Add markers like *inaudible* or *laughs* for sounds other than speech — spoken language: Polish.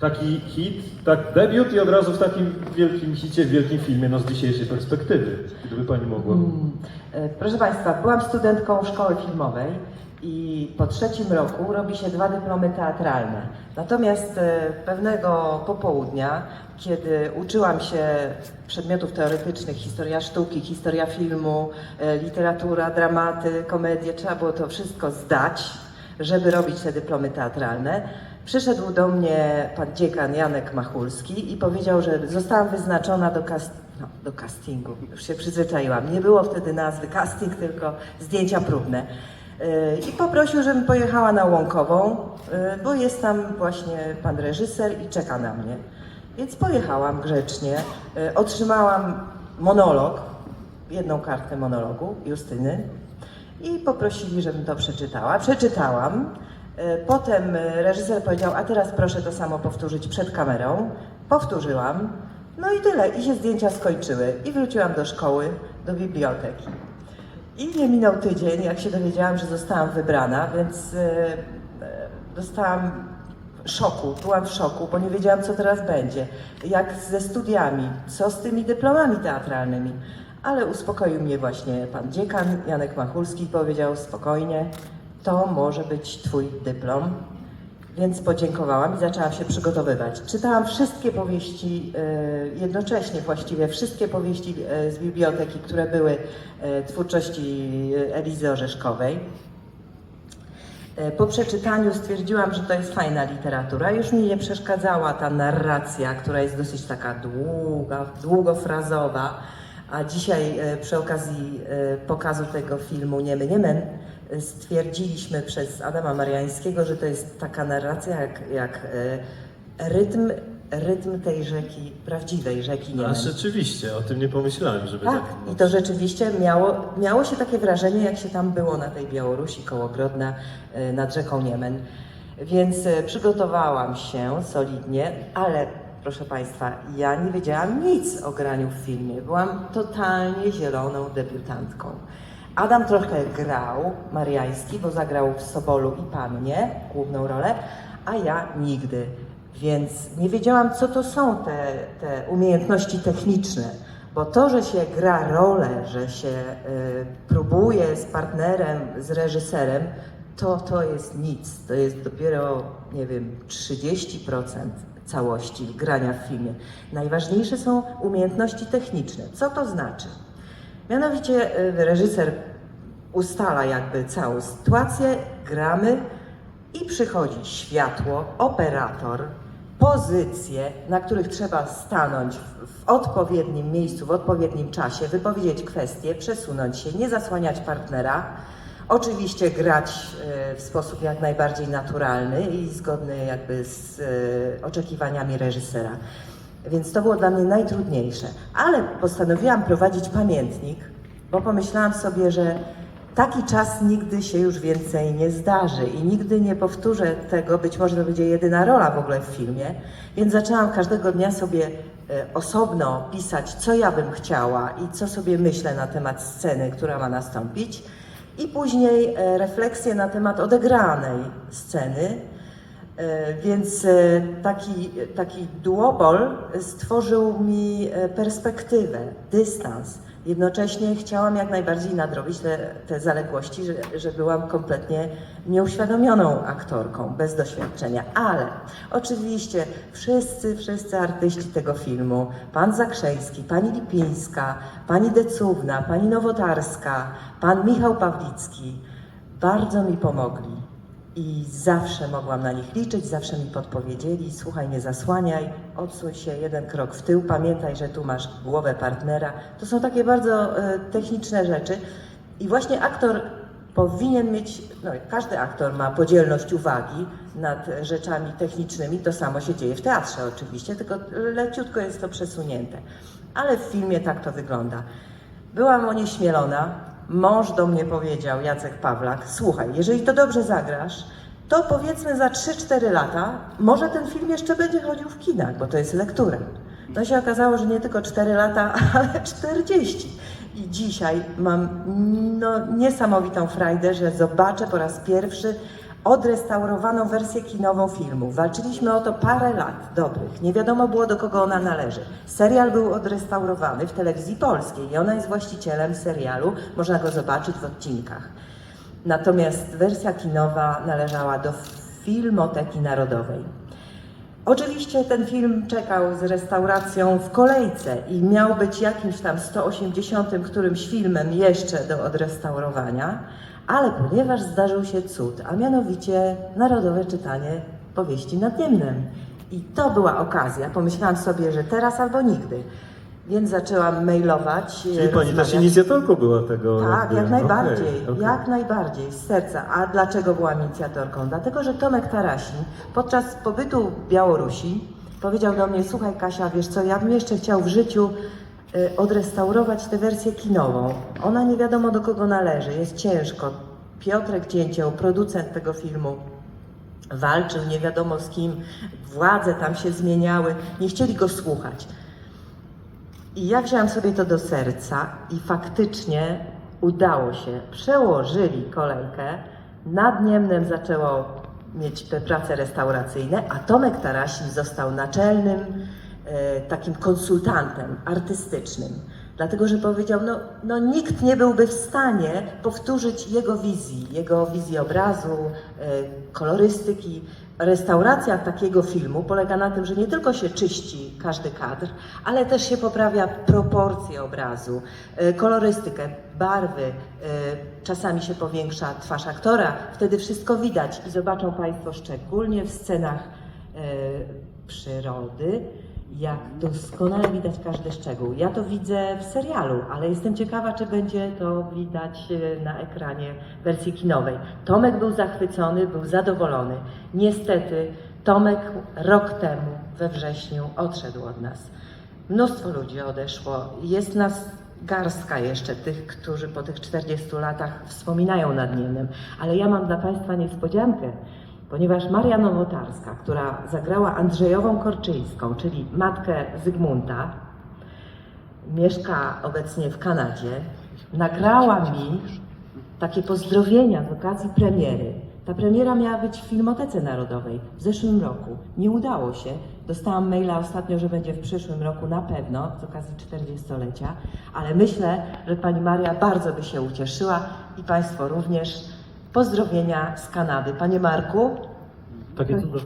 Taki hit, tak debiut i od razu w takim wielkim hicie, w wielkim filmie, no z dzisiejszej perspektywy, gdyby pani mogła. Mm, e, Proszę Państwa, byłam studentką szkoły filmowej i po trzecim roku robi się dwa dyplomy teatralne. Natomiast e, pewnego popołudnia, kiedy uczyłam się przedmiotów teoretycznych, historia sztuki, historia filmu, e, literatura, dramaty, komedie, trzeba było to wszystko zdać, żeby robić te dyplomy teatralne. Przyszedł do mnie pan dziekan Janek Machulski i powiedział, że zostałam wyznaczona do, no, do castingu. Już się przyzwyczaiłam. Nie było wtedy nazwy casting, tylko zdjęcia próbne. Yy, I poprosił, żebym pojechała na Łąkową, yy, bo jest tam właśnie pan reżyser i czeka na mnie. Więc pojechałam grzecznie, yy, otrzymałam monolog, jedną kartkę monologu Justyny i poprosili, żebym to przeczytała. Przeczytałam. E, Potem e, reżyser powiedział, a teraz proszę to samo powtórzyć przed kamerą. Powtórzyłam. No i tyle. I się zdjęcia skończyły. I wróciłam do szkoły, do biblioteki. I nie minął tydzień, jak się dowiedziałam, że zostałam wybrana, więc e, dostałam szoku, byłam w szoku, bo nie wiedziałam, co teraz będzie. Jak ze studiami, co z tymi dyplomami teatralnymi. Ale uspokoił mnie właśnie pan dziekan Janek Machulski powiedział spokojnie, to może być twój dyplom. Więc podziękowałam i zaczęłam się przygotowywać. Czytałam wszystkie powieści, e, jednocześnie właściwie wszystkie powieści e, z biblioteki, które były e, twórczości Elizy Orzeszkowej. Po przeczytaniu stwierdziłam, że to jest fajna literatura. Już mi nie przeszkadzała ta narracja, która jest dosyć taka długa, długofrazowa. A dzisiaj przy okazji pokazu tego filmu Niemy Niemen stwierdziliśmy przez Adama Mariańskiego, że to jest taka narracja jak, jak e, rytm, rytm tej rzeki, prawdziwej rzeki Niemen. A rzeczywiście, o tym nie pomyślałem, żeby Tak, tak. i to rzeczywiście miało, miało się takie wrażenie, jak się tam było na tej Białorusi koło Grodna e, nad rzeką Niemen. Więc e, przygotowałam się solidnie, ale proszę Państwa, ja nie wiedziałam nic o graniu w filmie. Byłam totalnie zieloną debiutantką. Adam trochę grał, Mariański, bo zagrał w Sobolu i Pannie główną rolę, a ja nigdy. Więc nie wiedziałam, co to są te, te umiejętności techniczne. Bo to, że się gra rolę, że się y, próbuje z partnerem, z reżyserem, to to jest nic. To jest dopiero, nie wiem, 30% całości grania w filmie. Najważniejsze są umiejętności techniczne. Co to znaczy? Mianowicie y, reżyser ustala jakby całą sytuację, gramy i przychodzi światło, operator, pozycje, na których trzeba stanąć w, odpowiednim miejscu, w odpowiednim czasie, wypowiedzieć kwestię, przesunąć się, nie zasłaniać partnera. Oczywiście grać e, w sposób jak najbardziej naturalny i zgodny jakby z e, oczekiwaniami reżysera. Więc to było dla mnie najtrudniejsze. Ale postanowiłam prowadzić pamiętnik, bo pomyślałam sobie, że taki czas nigdy się już więcej nie zdarzy i nigdy nie powtórzę tego, być może to będzie jedyna rola w ogóle w filmie, więc zaczęłam każdego dnia sobie e, osobno pisać, co ja bym chciała i co sobie myślę na temat sceny, która ma nastąpić. I później e, refleksje na temat odegranej sceny, Więc e, taki, taki duopol stworzył mi e, perspektywę, dystans. Jednocześnie chciałam jak najbardziej nadrobić te, te zaległości, że, że byłam kompletnie nieuświadomioną aktorką, bez doświadczenia. Ale oczywiście wszyscy, wszyscy artyści tego filmu, pan Zakrzeński, pani Lipińska, pani Decówna, pani Nowotarska, pan Michał Pawlicki bardzo mi pomogli. I zawsze mogłam na nich liczyć, zawsze mi podpowiedzieli, słuchaj, nie zasłaniaj, odsuń się jeden krok w tył, pamiętaj, że tu masz głowę partnera. To są takie bardzo e, techniczne rzeczy. I właśnie aktor powinien mieć, no każdy aktor ma podzielność uwagi nad rzeczami technicznymi, to samo się dzieje w teatrze oczywiście, tylko leciutko jest to przesunięte. Ale w filmie tak to wygląda. Byłam onieśmielona. Mąż do mnie powiedział, Jacek Pawlak, słuchaj, jeżeli to dobrze zagrasz, to powiedzmy za 3-4 lata, może ten film jeszcze będzie chodził w kinach, bo to jest lektura. No się okazało, że nie tylko 4 lata, *laughs* ale 40. I dzisiaj mam no, niesamowitą frajdę, że zobaczę po raz pierwszy odrestaurowaną wersję kinową filmu. Walczyliśmy o to parę lat dobrych. Nie wiadomo było, do kogo ona należy. Serial był odrestaurowany w telewizji polskiej i ona jest właścicielem serialu. Można go zobaczyć w odcinkach. Natomiast wersja kinowa należała do Filmoteki Narodowej. Oczywiście ten film czekał z restauracją w kolejce i miał być jakimś tam 180 którymś filmem jeszcze do odrestaurowania, ale ponieważ zdarzył się cud, a mianowicie narodowe czytanie powieści nad Niemnem. I to była okazja. Pomyślałam sobie, że teraz albo nigdy. Więc zaczęłam mailować. Czyli pani też inicjatorką była tego. Tak, jak najbardziej, okej, okej. jak najbardziej, z serca. A dlaczego byłam inicjatorką? Dlatego, że Tomek Tarasin podczas pobytu w Białorusi powiedział do mnie, słuchaj Kasia, wiesz co, ja bym jeszcze chciał w życiu odrestaurować tę wersję kinową. Ona nie wiadomo do kogo należy, jest ciężko. Piotrek Cięcioł, producent tego filmu, walczył nie wiadomo z kim, władze tam się zmieniały, nie chcieli go słuchać. I ja wzięłam sobie to do serca i faktycznie udało się. Przełożyli kolejkę. Nad Niemnem zaczęło mieć te prace restauracyjne, a Tomek Tarasin został naczelnym takim konsultantem artystycznym. Dlatego, że powiedział, no, no nikt nie byłby w stanie powtórzyć jego wizji, jego wizji obrazu, e, kolorystyki. Restauracja takiego filmu polega na tym, że nie tylko się czyści każdy kadr, ale też się poprawia proporcje obrazu, e, kolorystykę, barwy, e, czasami się powiększa twarz aktora, wtedy wszystko widać i zobaczą Państwo szczególnie w scenach e, przyrody, jak doskonale widać każdy szczegół. Ja to widzę w serialu, ale jestem ciekawa, czy będzie to widać e, na ekranie wersji kinowej. Tomek był zachwycony, był zadowolony. Niestety Tomek rok temu we wrześniu odszedł od nas. Mnóstwo ludzi odeszło. Jest nas garstka jeszcze tych, którzy po tych 40 latach wspominają nad Niemnem. Ale ja mam dla Państwa niespodziankę, ponieważ Maria Nowotarska, która zagrała Andrzejową Korczyńską, czyli matkę Zygmunta, mieszka obecnie w Kanadzie, nagrała mi takie pozdrowienia z okazji premiery. Ta premiera miała być w Filmotece Narodowej w zeszłym roku. Nie udało się. Dostałam maila ostatnio, że będzie w przyszłym roku na pewno, z okazji 40-lecia, ale myślę, że pani Maria bardzo by się ucieszyła i Państwo również. Pozdrowienia z Kanady. Panie Marku, Takie cuda.